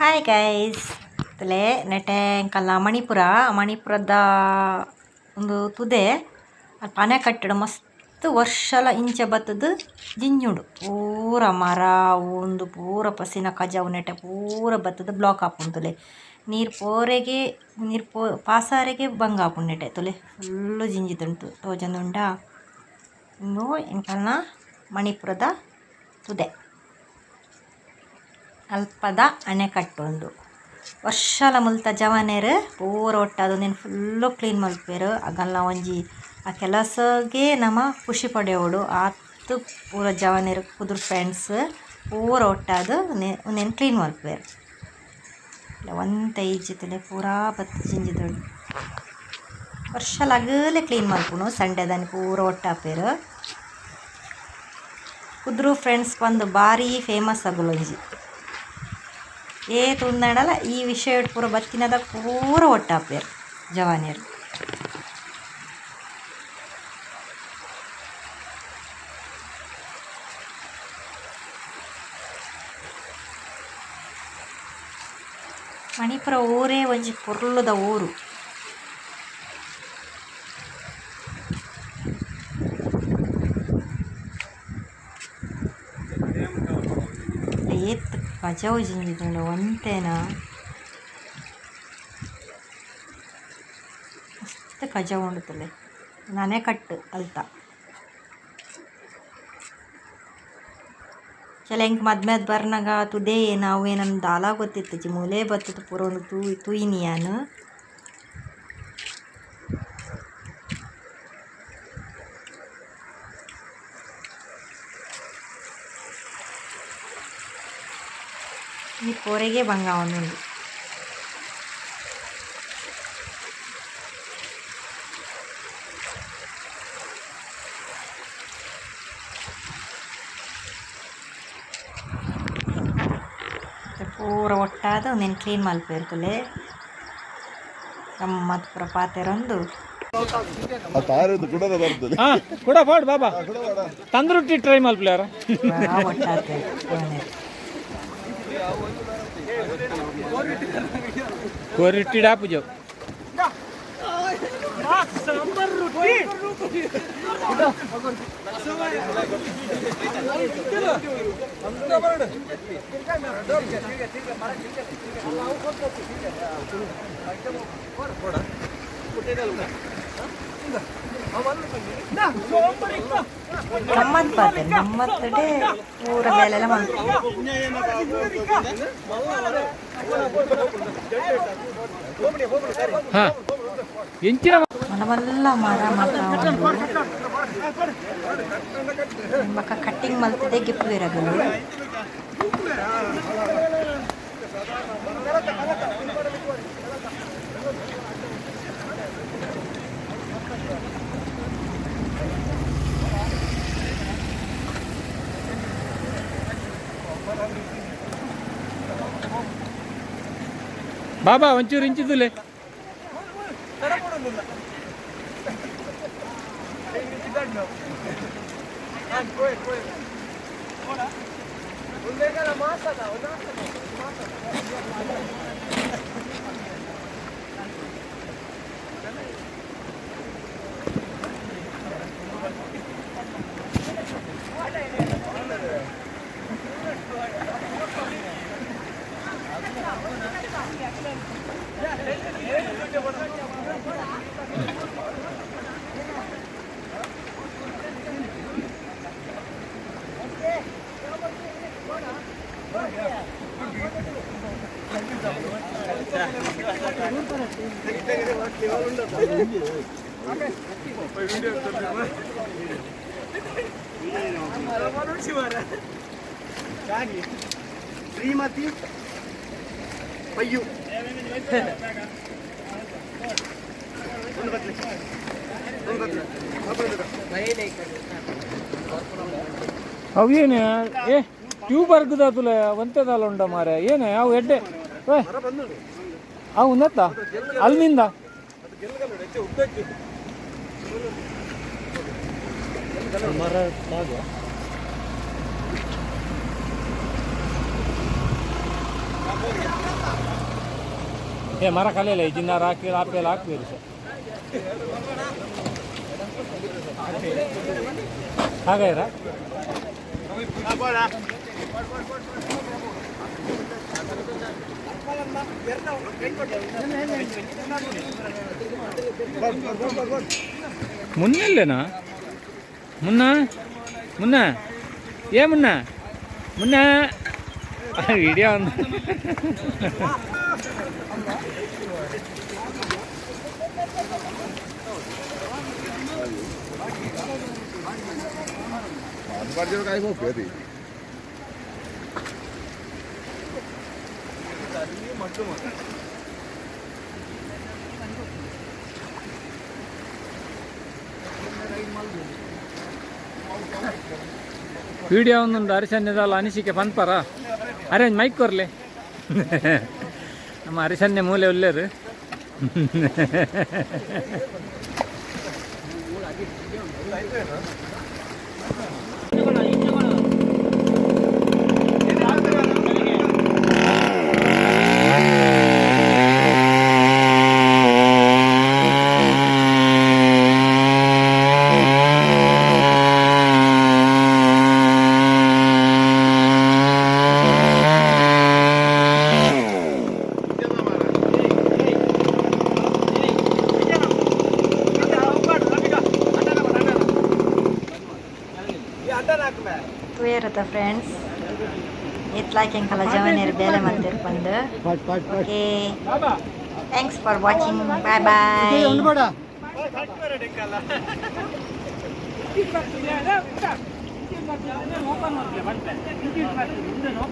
Hi guys ತಲೆ ನೆಟೆ ಕಲ್ಲ ಮಣಿಪುರ. ಮಣಿಪುರದ ಒಂದು ತುದೆ. ಅಲ್ಲಿ ಪನೆ ಕಟ್ಟಡ. ಮಸ್ತ್ ವರ್ಷಲ ಇಂಚೆ ಬತ್ತದು ಜಿಂಜುಡು ಪೂರ ಮರ ಒಂದು ಪೂರ ಪಸಿನ ಕಜಾವು ನೆಟೆ ಪೂರ ಬತ್ತದ ಬ್ಲಾಕ್ ಆಪುಂಡು ತುಲೆ ನೀರು ಪೋರೆಗೆ, ನೀರು ಪೋ, ಪಾಸಾರೆಗೆ ಬಂಗ ಹಾಕೊಂಡು ನೆಟೆ ತುಲೆ. ಫುಲ್ಲು ಜಿಂಜಿತುಂಟು. ತೋಜಂದುಂಡ. ಇನ್ನು ಎಂಕಲ್ನ ಮಣಿಪುರದ ತುದೆ. ಅಲ್ಪದ ಅಣೆಕಟ್ಟು ಉಂದು ವರ್ಷಲ ಮುಲ್ತ ಜವನೆರ್, ಪೂರ ಒಟ್ಟ ನೀನು ಫುಲ್ಲು ಕ್ಲೀನ್ ಮಲ್ಪೆರ್. ಅಗಲ್ನ ಒಂಜಿ ಆ ಕೆಲಸಗೆ ನಮ ಖುಷಿ ಪಡೆಯೋಡು. ಆತು ಪೂರ ಜವನೆರ್ ಕುದುರ್ ಫ್ರೆಂಡ್ಸ್, ಪೂರ ಒಟ್ಟಾದು ಒಂದೇನು ಕ್ಲೀನ್ ಮಲ್ಪೆರ್. ಒಂತ ಈಜಿತ್ತಲೆ ಪೂರಾ ಬತ್ತು ಜಿಂಜಿದಳು ವರ್ಷಲ ಅಗಲೆ ಕ್ಲೀನ್ ಮಲ್ಪುಣು, ಸಂಡೆ ದಾನಿ ಪೂರ ಒಟ್ಟಾಪೇರು ಕುದ್ರು ಫ್ರೆಂಡ್ಸ್ ಬಂದು ಭಾರಿ ಫೇಮಸ್ ಅಗುಲೊಂಜಿ ಏ ತುಂದಡಲ ಈ ವಿಷಯ ಪೂರ ಬತ್ತಿನದ ಪೂರ ಒಟ್ಟಾಪೇರು ಜವಾನಿಯರು. ಮಣಿಪುರ ಊರೇ ಒಂಜಿ ಪೊರ್ಲುದ ಊರು. ಜಿಂಜಿದಳು ಒಂತೇನ ಮಸ್ತ್ ಕಜಾವು ಉಂಡುತ್ತಲೆ ನಾನೇ ಕಟ್ಟು ಅಲ್ತ ಕೆಲ ಹೆಂಗೆ ಮದ್ಮೆದ್ ಬರ್ನಾಗ ತುದೇ ನಾವು ಏನನ್ನ ದಾಲ ಗೊತ್ತಿತ್ತು ಜಿ ಮೂಲೆ ಬತ್ತದ ಪೂರ ಒಂದು ತೂಯಿ ತೂಯಿನಿಯಾನು ಈ ಪೋರೆಗೆ ಬಂಗ ಒಂದೊಂದು ಪೂರ ಒಟ್ಟಾದ ಒಂದೇನು ಕ್ಲೀನ್ ಮಲ್ಪೇರ್ತಲೆ ಗಮ್ಮತ್ ಪೂರ ಪಾತೆರೊಂದು ಕೂಡ ಬಾಬಾ. ತಂದ್ರೊಟ್ಟಿ ಟ್ರೈ ಮಲ್ಪ್ಲಾರ ಪೂರ ಒಟ್ಟಾತೆ ಕೋರಿಟ್ಟಿ ಡಾಪು ಜೋ ಗಮ್ಮತ್ ಗಮ್ಮತ್ತಡೆ ಪೂರ ಊರ ಹಾ ಎಂಚಿನ ಮನಮಲ್ಲ ಮರ ಮಾತ್ರ ಕಟ್ಟಿಂಗ್ ಮಲ್ತದೆ ಗಿಫ್ಟ್ ಇರಗಲು ಬಾಬಾ ಒಂಚೂರು ಇಂಚಿದುಲೆ Shrimati Payyu. ಒಂದು ಬತ್ಲೆ ಒಂದು ಬತ್ಲೆ ಅವು ಏನು? ಏ, ಟ್ಯೂಬ್ ಅರ್ಗದ ತುಲ ಒಂತೆದಲ್ಲ ಉಂಡ ಮಾರ ಏನು? ಅವು ಎಡ್ಡೆ. అవునత్తా అల్మిందా એ મારા કાલે લઈ જિંદા રાખી આપેલ આપેલ છે હા ગયા ಮುನ್ನೆಲ್ಲೇನಾ? ಮುನ್ನ? ಮುನ್ನ? ಏ ಮುನ್ನ? ಮುನ್ನ? ವಿಡಿಯೋ ಒಂದು. ಅದು ಬರ್ದಿರೋ ಕಾಯಿ ಹೋಗ್ತದೆ ವಿಡಿಯೋ ಒಂದೊಂದು ಅರಿಶನ್ಯದಲ್ಲ ಅನಿಸಿಕೆ ಪನ್ಪರ ಅರೇಂಜ್ ಮೈಕ್ ಕೊರ್ಲೆ ನಮ್ಮ ಅರಿಶನ್ಯ ಮೂಲೆ ಒಳ್ಳೆಯರು ತೂಯರದ ಫ್ರೆಂಡ್ಸ್ ಎತ್ಲಾಕೆಂಕಲ ಜವನೇರು ಬೇಲೆ ಮಂದಿರ್ ಬಂದು okay thanks for watching bye bye